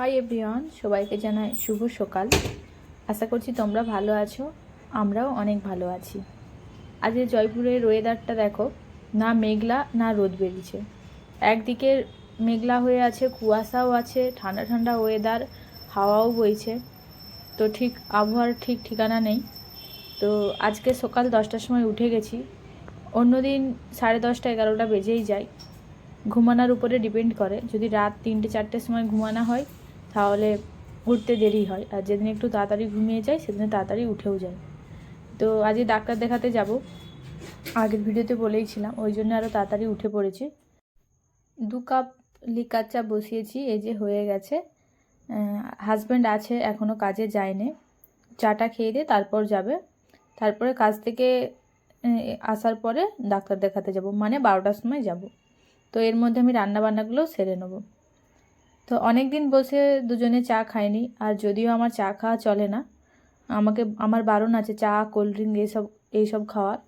Hi everyone সবাইকে জানাই শুভ সকাল। আশা করছি তোমরা ভালো আছো। আমরাও অনেক ভালো আছি। আজকে জয়পুরের ওয়েদারটা দেখো, না মেঘলা, না রোদ বেরিয়েছে। একদিকে মেঘলা হয়ে আছে, কুয়াশাও আছে, ঠান্ডা ঠান্ডা ওয়েদার হাওয়াও বইছে। তো ঠিক আবহাওয়ার ঠিক ঠিকানা নেই। তো আজকে সকাল দশটার সময় উঠে গেছি। অন্যদিন সাড়ে দশটা, এগারোটা বেজেই যায়। ঘুমানোর উপরে ডিপেন্ড করে। যদি রাত তিনটে, চারটের সময় ঘুমানো হয় তাহলে উঠতে দেরি হয়। আর যেদিন একটু তাড়াতাড়ি ঘুমিয়ে যায় সেদিন তাড়াতাড়ি উঠেও যায় তো আজকে ডাক্তার দেখাতে যাব। আগের ভিডিওতে বলেইছিলাম, ওই জন্য আরও তাড়াতাড়ি উঠে পড়েছি। দু কাপ লিকার চা বসিয়েছি, এই যে হয়ে গেছে। হাজব্যান্ড আছে এখনও কাজে যায়নি। চাটা খেয়ে দিয়ে তারপর যাবে। তারপরে কাজ থেকে আসার পরে ডাক্তার দেখাতে যাব। মানে বারোটার সময় যাব। তো এর মধ্যে আমি রান্না বান্নাগুলো সেরে নেব। তো অনেক দিন বসে দুজনে চা খাইনি আর যদিও আমার চা খাওয়া চলে না, আমাকে, আমার বারণ আছে চা কোল্ড ড্রিঙ্ক এইসব এইসব খাওয়ার,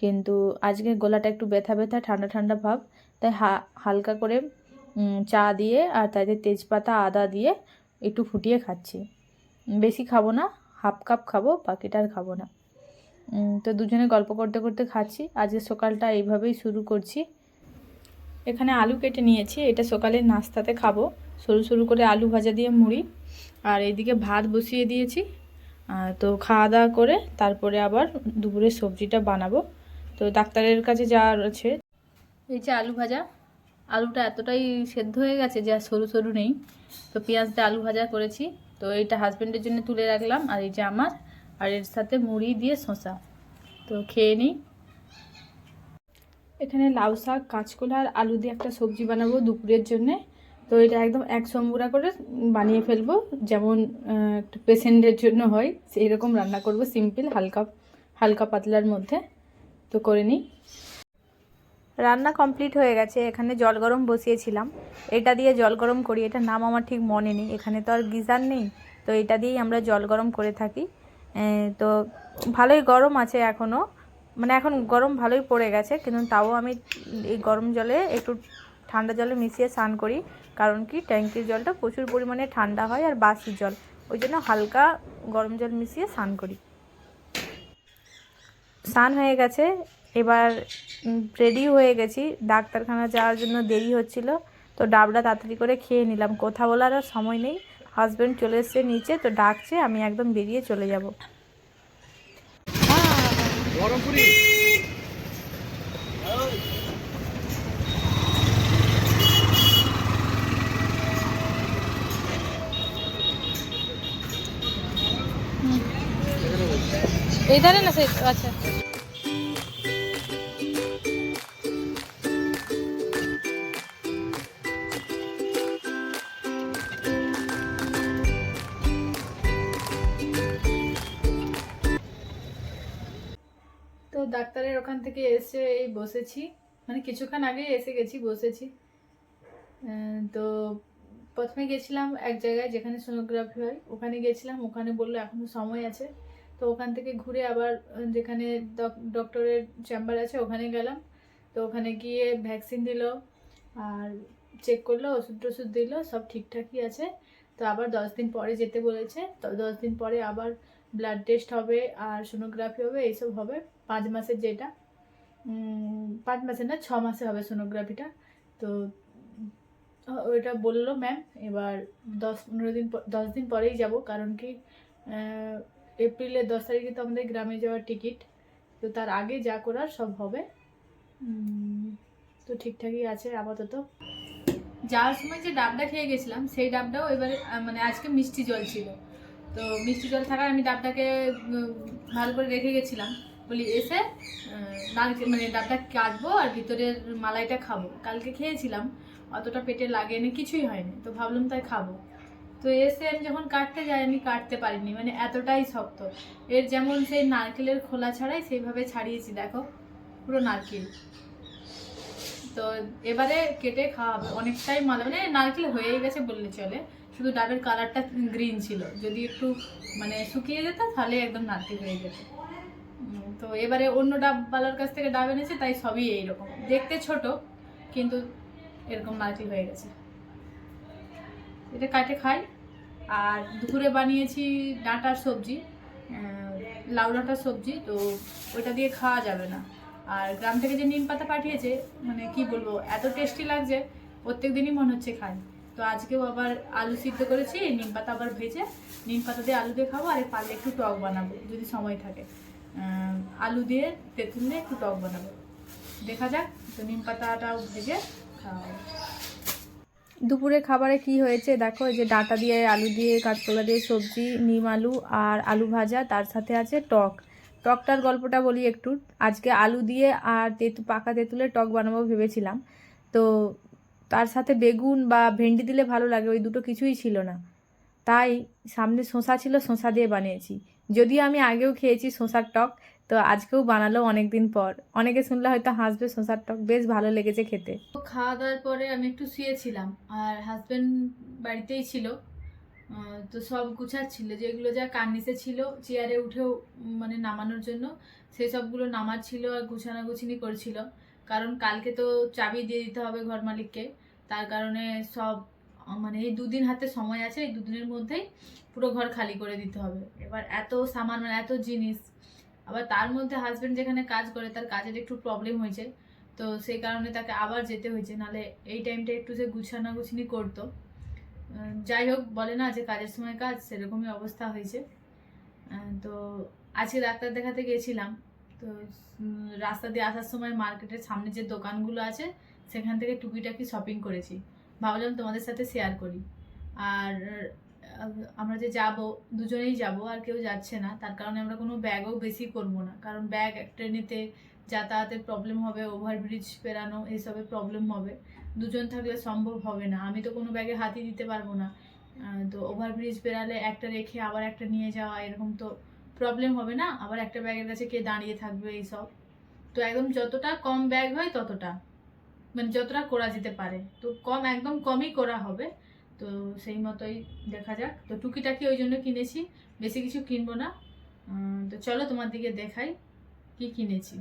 কিন্তু আজকে গলাটা একটু ব্যথা ব্যথা, ঠান্ডা ঠান্ডা ভাব, তাই হালকা করে চা দিয়ে আর তাতে তেজপাতা, আদা দিয়ে একটু ফুটিয়ে খাচ্ছি। বেশি খাব না, হাফ কাপ খাব, বাকিটা আর খাব না। তো দুজনে গল্প করতে করতে খাচ্ছি, আজকে সকালটা এইভাবেই শুরু করছি। এখানে আলু কেটে নিয়েছি, এটা সকালে নাস্তাতে খাব। সরু সরু করে আলু ভাজা দিয়ে মুড়ি। আর এইদিকে ভাত বসিয়ে দিয়েছি। তো খাওয়া দাওয়া করে তারপরে আবার দুপুরে সবজিটা বানাবো। তো ডাক্তারের কাছে যাওয়ার আছে। এই যে আলু ভাজা, আলুটা এতটাই সেদ্ধ হয়ে গেছে যে সরু সরু নেই। তো পেঁয়াজ দিয়ে আলু ভাজা করেছি। তো এইটা হাজব্যান্ডের জন্য তুলে রাখলাম। আর এই যে আমার, আর এর সাথে মুড়ি দিয়ে শসা। তো খেয়ে নিই। এখানে লাউ শাক, কাঁচকলা আর আলু দিয়ে একটা সবজি বানাবো দুপুরের জন্যে। তো এটা একদম এক সম্বুরা করে বানিয়ে ফেলব। যেমন একটা পেশেন্টের জন্য হয় সেই রকম রান্না করব সিম্পল, হালকা হালকা পাতলার মধ্যে। তো করে নিই। রান্না কমপ্লিট হয়ে গেছে, এখানে জল গরম বসিয়েছিলাম। এটা দিয়ে জল গরম করি এটার নাম আমার ঠিক মনে নেই। এখানে তো আর গিজার নেই, তো এটা দিয়েই আমরা জল গরম করে থাকি। তো ভালোই গরম আছে এখনও মানে এখন গরম ভালোই পড়ে গেছে, কিন্তু তাও আমি এই গরম জলে একটু ঠান্ডা জলে মিশিয়ে স্নান করি। কারণ কি, ট্যাঙ্কির জলটা প্রচুর পরিমাণে ঠান্ডা হয় আর বাসি জল। ওই জন্য হালকা গরম জল মিশিয়ে স্নান করি। স্নান হয়ে গেছে। এবার রেডি হয়ে গেছি। ডাক্তারখানা যাওয়ার জন্য দেরি হচ্ছিল। তো ডাবটা তাড়াতাড়ি করে খেয়ে নিলাম। কথা বলার আর সময় নেই। হাজব্যান্ড চলে এসছে নিচে, তো ডাকছে, আমি একদম বেরিয়ে চলে যাব। এই ধারে না সেই আচ্ছা। তো ডাক্তারের ওখান থেকে এসে এই বসেছি। মানে কিছুক্ষণ আগে এসে গেছি, বসেছি। তো প্রথমে গেছিলাম এক জায়গায় যেখানে সোনোগ্রাফি হয়। ওখানে গেছিলাম, ওখানে বলল এখনও সময় আছে। তো ওখান থেকে ঘুরে আবার যেখানে ডক- ডক্টরের চেম্বার আছে, ওখানে গেলাম। তো ওখানে গিয়ে ভ্যাকসিন দিল, আর চেক করল, ওষুধ টষুধ দিল, সব ঠিকঠাকই আছে। তো আবার দশ দিন পরে যেতে বলেছে, তো দশ দিন পরে আবার ব্লাড টেস্ট হবে, আর সোনোগ্রাফি হবে, এইসব হবে, পাঁচ মাসের যেটা। পাঁচ মাসের না, ছ মাসে হবে সোনোগ্রাফিটা তো ওইটা বলল ম্যাম এবার দশ, পনেরো দিন দশ দিন পরেই যাব, কারণ কি এপ্রিলের দশ তারিখে তো আমাদের গ্রামে যাওয়ার টিকিট, তো তার আগে যা করার সব হবে। তো ঠিকঠাকই আছে আপাতত। যাওয়ার সময় যে ডাবটা খেয়ে গেছিলাম, সেই ডাবটাও এবারে মানে আজকে মিষ্টি জল ছিল। তো মিষ্টি জল থাকায় আমি ডাবটাকে ভালো করে রেখে গেছিলাম। বলি, এসে মানে ডাবটা কাটবো আর ভিতরের মালাইটা খাব। কালকে খেয়েছিলাম, অতটা পেটে লাগেনি, কিছুই হয়নি। তো ভাবলাম তাই খাব। তো এসে আমি যখন কাটতে যাই, আমি কাটতে পারিনি মানে এতটাই শক্ত। এর যেমন সেই নারকেলের খোলা ছাড়াই সেইভাবে ছাড়িয়েছি, দেখো, পুরো নারকেল। তো এবারে কেটে খাওয়া হবে অনেকটাই মালা মানে নারকেল হয়েই গেছে বললে চলে, শুধু ডাবের কালারটা গ্রিন ছিল। যদি একটু মানে শুকিয়ে যেত, তাহলে একদম নারকেল হয়ে যেত। তো এবারে অন্য ডাবওয়ালার কাছ থেকে ডাব এনেছে, তাই সবই এইরকম। দেখতে ছোট, কিন্তু এরকম নারকেল হয়ে গেছে। এটা কাটে খাই। আর দুপুরে বানিয়েছি ডাঁটার সবজি লাউ ডাঁটার সবজি, তো ওটা দিয়ে খাওয়া যাবে না। আর গ্রাম থেকে যে নিম পাতা পাঠিয়েছে মানে কি বলব, এত টেস্টি লাগছে, প্রত্যেক দিনই মনে হচ্ছে খাই। তো আজকেও আবার আলু সিদ্ধ করেছি, নিম পাতা আবার ভেজে নিম পাতা দিয়ে আলু দিয়ে খাব, আর পারলে একটু টক বানাবো, যদি সময় থাকে। আলু দিয়ে তেঁতুল দিয়ে একটু টক বানাবো। দেখা যাক, তো নিম পাতাটাও ভেজে খাওয়া দুপুরে খাবারে কি হয়েছে? দেখো যে ডাঁটা দিয়ে, আলু দিয়ে, কাঁচকলা দিয়ে সবজি, নিম আলু আর আলু ভাজা, তার সাথে আছে টক। টকটার গল্পটা বলি একটু। আজকে আলু দিয়ে আর তেঁতু, পাকা তেঁতুলের টক বানাবো ভেবেছিলাম। তো তার সাথে বেগুন বা ভেন্ডি দিলে ভালো লাগে, ওই দুটো কিছুই ছিল না। তাই সামনে শসা ছিল, শসা দিয়ে বানিয়েছি। যদিও আমি আগেও খেয়েছি শসার টক তো আজকেও বানালো অনেক দিন পর। অনেকে শুনলে হয়তো হাসবে শসার টক বেশ ভালো লেগেছে খেতে। খাওয়া দাওয়ার পরে আমি একটু শুয়েছিলাম আর হাজব্যান্ড বাড়িতেই ছিল। তো সব গুছাচ্ছিল, যেগুলো যা কার্নিসে ছিল, চেয়ারে উঠেও মানে নামানোর জন্য, সেই সবগুলো নামার ছিল আর গুছানা গুছিনি করছিল। কারণ কালকে তো চাবি দিয়ে দিতে হবে ঘর মালিককে। তার কারণে সব মানে এই দুদিন হাতে সময় আছে, এই দুদিনের মধ্যেই পুরো ঘর খালি করে দিতে হবে। এবার এত সামান মানে এত জিনিস আবার তার মধ্যে হাজব্যান্ড যেখানে কাজ করে, তার কাজের একটু প্রবলেম হয়েছে। তো সেই কারণে তাকে আবার যেতে হয়েছে নালে এই টাইমটা একটু যে গুছানা গুছনি করতো যাই হোক, বলে না যে কাজের সময় কাজ, সেরকমই অবস্থা হয়েছে। তো আজকে ডাক্তার দেখাতে গেছিলাম তো রাস্তা দিয়ে আসার সময় মার্কেটের সামনে যে দোকানগুলো আছে, সেখান থেকে টুকিটাকি শপিং করেছি। ভাবলাম তোমাদের সাথে শেয়ার করি। আর আমরা যে যাব, দুজনেই যাব, আর কেউ যাচ্ছে না। তার কারণে আমরা কোনো ব্যাগও বেশি করব না। কারণ ব্যাগ ট্রেনেতে যাতায়াতের প্রবলেম হবে ওভারব্রিজ পেরানো এইসবের প্রবলেম হবে। দুজন থাকলে সম্ভব হবে না। আমি তো কোনো ব্যাগে হাতই দিতে পারব না। তো ওভারব্রিজ পেরালে একটা রেখে আবার একটা নিয়ে যাওয়া, এরকম তো প্রবলেম হবে না। আবার একটা ব্যাগের কাছে কে দাঁড়িয়ে থাকবে এইসব। তো একদম যতটা কম ব্যাগ হয় ততটা। মানে যতটা করা যেতে পারে। তো কম, একদম কমই করা হবে। তো সেই মতোই দেখা যাক। তো টুকিটাকি ওই জন্য কিনেছি, বেশি কিছু কিনবো না। তো চলো তোমার দিকে দেখাই কি কিনেছি।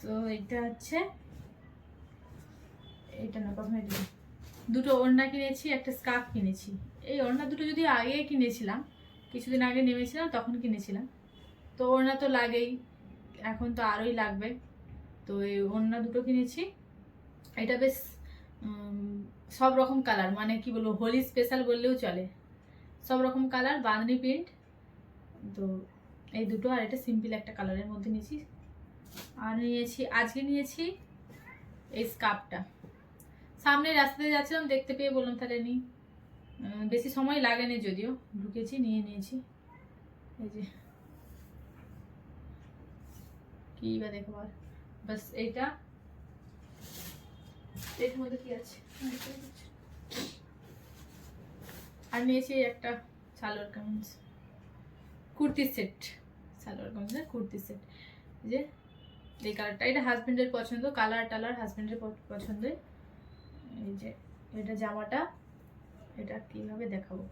তো এটা হচ্ছে এটা না প্রথমে দুটো ওড়না কিনেছি, একটা স্কার্ফ কিনেছি। এই ওড়না দুটো যদি আগে কিনেছিলাম, কিছুদিন আগে নেমেছিলাম, তখন কিনেছিলাম। তো ওড়না তো লাগেই, এখন তো আরোই লাগবে। তো এই ওড়না দুটো কিনেছি। এটা বেশ সব রকম কালার মানে কি বলব, হোলি স্পেশাল বললেও চলে। সব রকম কালার বাঁধনি প্রিন্ট তো এই দুটো আর এটা সিম্পল একটা কালারের মধ্যে নিয়েছি। আর নিয়েছি, আজকে নিয়েছি এই স্কার্ফটা সামনে রাস্তাতে যাচ্ছিলাম, দেখতে পেয়ে বললাম, তাহলে নি। বেশি সময় লাগেনি যদিও, ঢুকেছি, নিয়ে নিয়েছি। এই যে। কি বা দেখো আর। বাস, এইটা। এর মধ্যে কি আছে? আর নিয়েছি একটা সালোয়ার কামিজ। কুর্তি সেট। সালোয়ার কামিজের কুর্তি সেট। যে, এই কালারটা। এটা হাজবেন্ডের পছন্দ কালার টালার হাজবেন্ডের পছন্দের। এই যে, এটা জামাটা। এটা কীভাবে দেখাবো?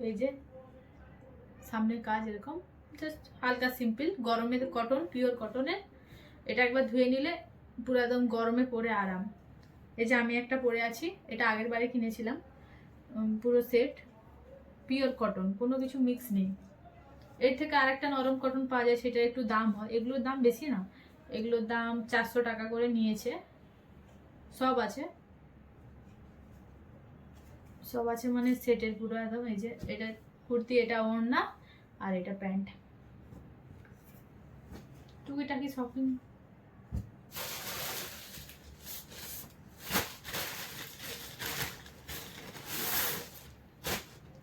এই যে, সামনের কাজ এরকম। জাস্ট হালকা সিম্পল গরমে কটন পিওর কটনের এটা একবার ধুয়ে নিলে পুরো একদম গরমে পরে আরাম। এই যে আমি একটা পরে আছি, এটা আগের বারে কিনেছিলাম। পুরো সেট পিওর কটন কোনো কিছু মিক্স নেই। এর থেকে আরেকটা নরম কটন পাওয়া যায়, সেটা একটু দাম হয়। এগুলোর দাম বেশি না। এগুলোর দাম চারশো টাকা করে নিয়েছে। সব আছে। সব আছে মানে সেটের পুরো একদম এই যে, এটা কুর্তি, এটা ওড়না আর এটা প্যান্ট। টুকিটাকি শপিং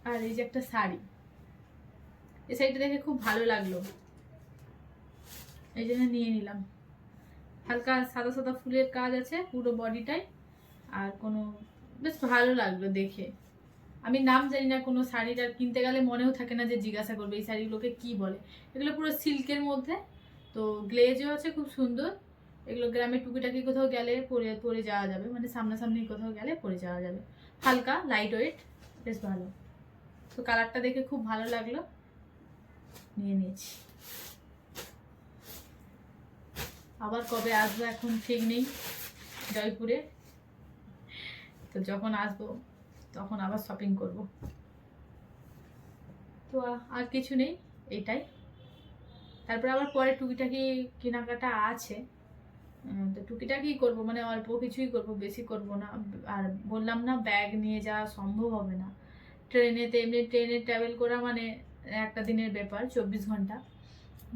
আর এই যে একটা শাড়ি। এই শাড়িটা দেখে খুব ভালো লাগল। এই জন্য নিয়ে নিলাম। হালকা সাদা সাদা ফুলের কাজ আছে পুরো বডিটাই। আর কোনো, বেশ ভালো লাগল দেখে। আমি নাম জানি না কোনো শাড়িটার কিনতে গেলে মনেও থাকে না যে জিজ্ঞাসা করবে এই শাড়িগুলোকে কি বলে। এগুলো পুরো সিল্কের মধ্যে। তো গ্লেজও আছে খুব সুন্দর। এগুলো গ্রামে টুকিটাকি কোথাও গেলে পরে পরে যাওয়া যাবে। মানে সামনাসামনি কোথাও গেলে পরে যাওয়া যাবে। হালকা লাইট ওয়েট বেশ ভালো। তো কালারটা দেখে খুব ভালো লাগল। নিয়ে নিয়েছি আবার কবে আসব এখন ঠিক নেই, জয়পুরে। তো যখন আসব, তখন আবার শপিং করব। তো আর কিছু নেই, এটাই। তারপরে আবার পরে টুকিটাকি কেনাকাটা আছে। তো টুকিটাকি করব মানে অল্প কিছুই করব, বেশি করব না। আর বললাম না, ব্যাগ নিয়ে যাওয়া সম্ভব হবে না। ট্রেনেতে এমনি ট্রেনে ট্রাভেল করা মানে একটা দিনের ব্যাপার, চব্বিশ ঘণ্টা।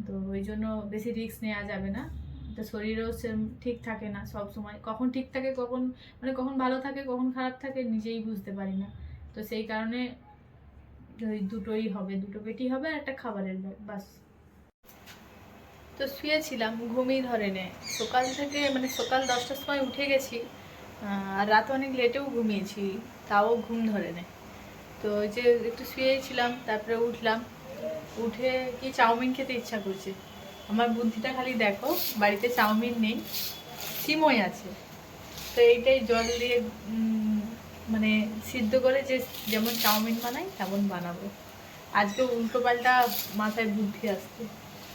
তো ওই জন্য বেশি রিস্ক নেওয়া যাবে না। তো শরীরও সেরম ঠিক থাকে না সব সময়। কখন ঠিক থাকে, কখন মানে কখন ভালো থাকে, কখন খারাপ থাকে, নিজেই বুঝতে পারি না। তো সেই কারণে ওই দুটোই হবে, দুটো পেটি হবে আর একটা খাবারের ব্যাগ, বাস। তো শুয়েছিলাম, ঘুমই ধরে নে সকাল থেকে মানে সকাল দশটার সময় উঠে গেছি আর রাত অনেক লেটেও ঘুমিয়েছি, তাও ঘুম ধরে নে তো যে একটু শুয়েছিলাম, তারপরে উঠলাম, উঠে কি চাউমিন খেতে ইচ্ছা করছে? আমার বুদ্ধিটা খালি দেখো, বাড়িতে চাউমিন নেই, সিমই আছে। তো এইটাই জল দিয়ে মানে সিদ্ধ করে যে যেমন চাউমিন বানাই, তেমন বানাবো। আজকে উল্টো পাল্টা মাথায় বুদ্ধি আসছে।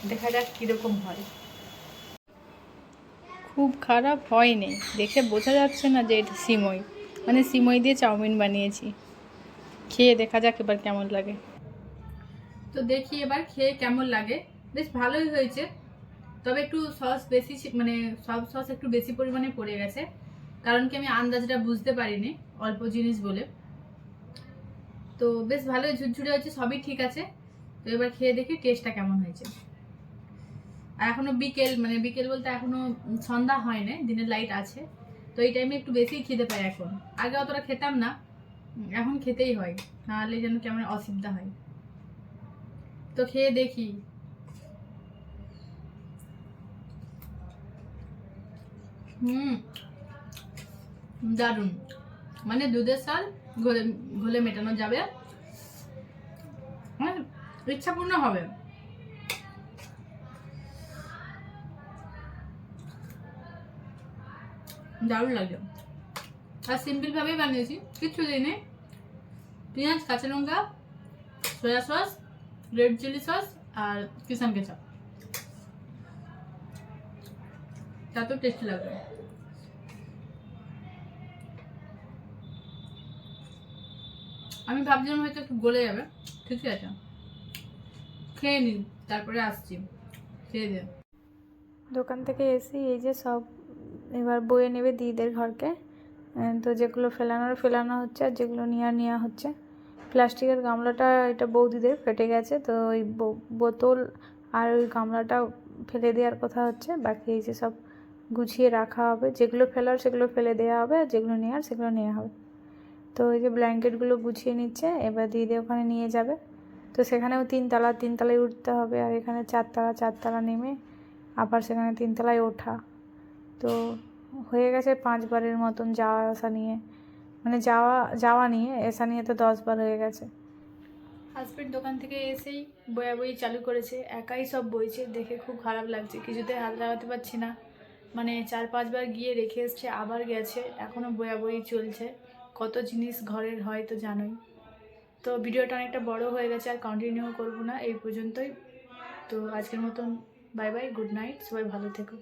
দেখা যাক কীরকম হয়। খুব খারাপ হয়নি। দেখে বোঝা যাচ্ছে না যে এটা সিমই। মানে সিমই দিয়ে চাউমিন বানিয়েছি। খেয়ে দেখা যাক এবার কেমন লাগে। তো দেখি এবার খেয়ে কেমন লাগে। বেশ ভালোই হয়েছে। তবে একটু সস বেশি মানে সব সস একটু বেশি পরিমাণে পড়ে গেছে। কারণ কি আমি আন্দাজটা বুঝতে পারিনি অল্প জিনিস বলে। তো বেশ ভালোই ঝুরঝুরে হয়েছে সবই ঠিক আছে। তো এবার খেয়ে দেখি টেস্টটা কেমন হয়েছে। আর এখনও বিকেল মানে বিকেল বলতে এখনও সন্ধ্যা হয় না দিনের লাইট আছে। তো এই টাইমে একটু বেশি খেতে পাই এখন। আগে অতটা খেতাম না, এখন খেতেই হয়। নাহলে যেন কেমন অসুবিধা হয়। তো খেয়ে দেখি। হুম, দারুণ। মানে দুধের সাল ঘোলে ঘোলে মেটানো যাবে। মানে ইচ্ছাপূর্ণ হবে। দারুণ লাগছে আর সিম্পল ভাবেই বানিয়েছি, কিচ্ছু দিই পেঁয়াজ, কাঁচা লঙ্কা soya sauce red chilli sauce আর কিষান কেচাপ তা তো টেস্টি লাগবে আমি ভাবছিলাম হয়তো একটু গলে যাবে, ঠিকই আছে। খেয়ে নিন তারপরে আসছি। খেয়ে দে। দোকান থেকে এসে এই যে সব এবার বয়ে নেবে দিদিদের ঘরকে। তো যেগুলো ফেলানোর, ফেলানো হচ্ছে আর যেগুলো নেওয়ার নেওয়া হচ্ছে। প্লাস্টিকের গামলাটা, এটা বৌদিদের ফেটে গেছে, তো ওই বোতল আর ওই গামলাটা ফেলে দেওয়ার কথা হচ্ছে। বাকি এই যে সব গুছিয়ে রাখা হবে, যেগুলো ফেলার সেগুলো ফেলে দেওয়া হবে, আর যেগুলো নেওয়ার সেগুলো নেওয়া হবে। তো এই যে ব্ল্যাঙ্কেটগুলো গুছিয়ে নিচ্ছে, এবার দিদি ওখানে নিয়ে যাবে। তো সেখানেও তিনতলা, তিনতলায় উঠতে হবে, আর এখানে চারতলা চারতলা নেমে আবার সেখানে তিনতলায় ওঠা। তো হয়ে গেছে পাঁচবারের মতন যাওয়া আসা নিয়ে। মানে যাওয়া যাওয়া নিয়ে এসা নিয়ে তো দশবার হয়ে গেছে। হাজবেন্ড দোকান থেকে এসেই বয়া বই চালু করেছে। একাই সব বইছে, দেখে খুব খারাপ লাগছে। কিছুতে হাত লাগাতে পারছি না। মানে চার, পাঁচবার গিয়ে রেখে এসছে, আবার গেছে। এখনও বয়া বই চলছে। কত জিনিস ঘরের হয় তো জানোই। তো ভিডিওটা অনেকটা বড় হয়ে গেছে, আর কন্টিনিউ করব না। এই পর্যন্তই। তো আজকের মতন বাই বাই গুড নাইট সবাই ভালো থেকো।